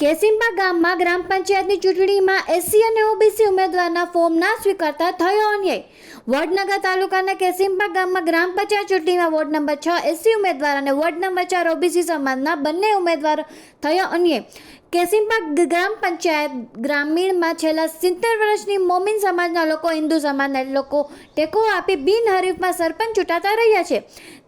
કેસિમ્બા ગામમાં ગ્રામ પંચાયતની ચૂંટણીમાં એસસી અને ઓબીસી ઉમેદવારના ફોર્મ ના સ્વીકારતા થયો અન્યાય. વડનગર તાલુકાના કેસિમ્બા ગામમાં ગ્રામ પંચાયત ચૂંટણીમાં વોર્ડ નંબર છ એસસી ઉમેદવાર અને વોર્ડ નંબર ચાર ઓબીસી સમાજના બંને ઉમેદવારો થયો અન્યાય. કેસિમ્બા ગ્રામ પંચાયત ગ્રામીણમાં છેલ્લા સિત્તેર વર્ષની મોમિન સમાજના લોકો, હિન્દુ સમાજના લોકો ટેકો આપી બિનહરીફમાં સરપંચ ચૂંટાતા રહ્યા છે.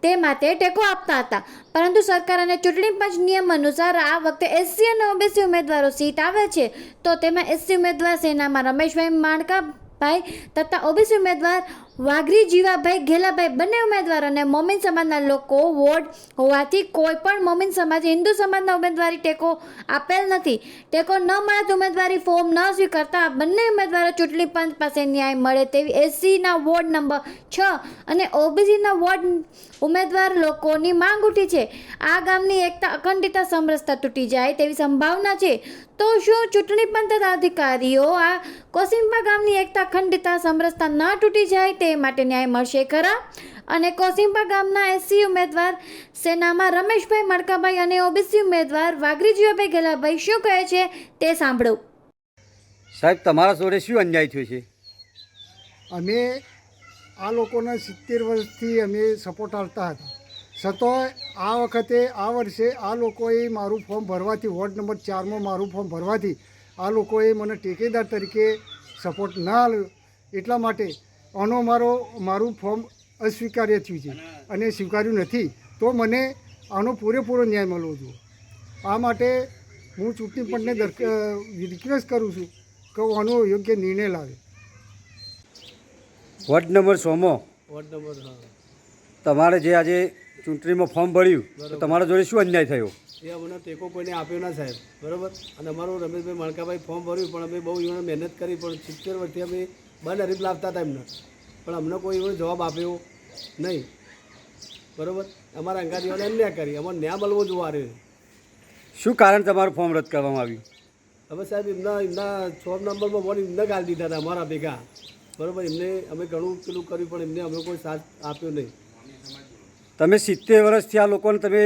તે માટે ટેકો આપતા હતા. પરંતુ સરકાર અને ચૂંટણી પંચ નિયમ અનુસાર આ વખતે એસસી અને ઓબીસી ઉમેદવારો સીટ આવે છે. તો તેમાં એસસી ઉમેદવાર સેનામાં રમેશભાઈ માણકાભાઈ તથા ઓબીસી ઉમેદવાર વાઘરી, જીવાભાઈ, ઘેલાભાઈ બંને ઉમેદવાર અને મોમિન સમાજના લોકો વોર્ડ હોવાથી કોઈ પણ મોમિન સમાજ, હિન્દુ સમાજના ઉમેદવારી ટેકો આપેલ નથી. ટેકો ન મળે ઉમેદવારી ફોર્મ ન સ્વીકારતા બંને ઉમેદવારો ચૂંટણી પંચ પાસે ન્યાય મળે તેવી એસસીના વોર્ડ નંબર છ અને ઓબીસીના વોર્ડ ઉમેદવાર લોકોની માંગ ઉઠી છે. આ ગામની એકતા અખંડિતતા સમરસતા તૂટી જાય તેવી સંભાવના છે. તો શું ચૂંટણી પંચ અધિકારીઓ આ કોસિમ્બા ગામની એકતા અખંડિતતા સમરસતા ન તૂટી જાય તે માટે ન્યાય મળશે ખરા? અને કોસિમ્પા ગામના એસસી ઉમેદવાર સેનામાં રમેશભાઈ મડકાભાઈ અને ઓબીસી ઉમેદવાર વાઘરી જીવાભાઈ ગેલાભાઈ શું કહે છે તે સાંભળો. સાહેબ તમારા જોડે શું અન્યાય થયો છે? અમે આ લોકોના સિત્તેર વર્ષથી અમે સપોર્ટ આપતા હતા. છતાંય આ વખતે આ વર્ષે આ લોકોએ મારું ફોર્મ ભરવાથી વોર્ડ નંબર ચારમાં મારું ફોર્મ ભરવાથી આ લોકોએ મને ટેકેદાર તરીકે સપોર્ટ ના આપ્યો. એટલા માટે આનો મારો મારું ફોર્મ અસ્વીકાર્ય થયું છે અને સ્વીકાર્યું નથી તો મને આનો પૂરેપૂરો ન્યાય મળવો જોઈએ. આ માટે હું ચૂંટણી પંચને દર રિક્વેસ્ટ કરું છું કે આનો યોગ્ય નિર્ણય લાવે. વોર્ડ નંબર સોમો. વોર્ડ નંબર હા. તમારે જે આજે ચૂંટણીમાં ફોર્મ ભર્યું તો તમારા જોડે શું અન્યાય થયો? એ અમને ટેકો કોઈને આપ્યો ના સાહેબ બરાબર? અને અમારું રમેશભાઈ મણકાભાઈ ફોર્મ ભર્યું પણ અમે બહુ મહેનત કરી પણ સિત્તેર વર્ષથી અમે બંધ હરીફ લાવતા હતા એમને. પણ અમને કોઈ એવો જવાબ આપ્યો નહીં. બરાબર? અમારા અંગારીઓને અન્યાય કરી. અમારે ન્યાય મળવો જોવા રહ્યો શું કારણ તમારું ફોર્મ રદ કરવામાં આવ્યું? હવે સાહેબ એમના એમના છ નંબરમાં બોલ એમને ગાળી દીધા હતા અમારા ભેગા. બરાબર? એમને અમે ઘણું પેલું કર્યું પણ એમને અમે કોઈ સાથ આપ્યો નહીં. તમે સિત્તેર વર્ષથી આ લોકોને તમે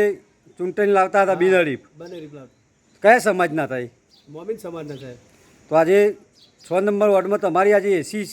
ચૂંટણી લાવતા હતા બિનહરીફ. બંને હરીફ લાવતા. કયા સમાજના થાય મોમિન સમાજના સાહેબ. તો આજે છ નંબર વોર્ડમાં તમારી આજે એસી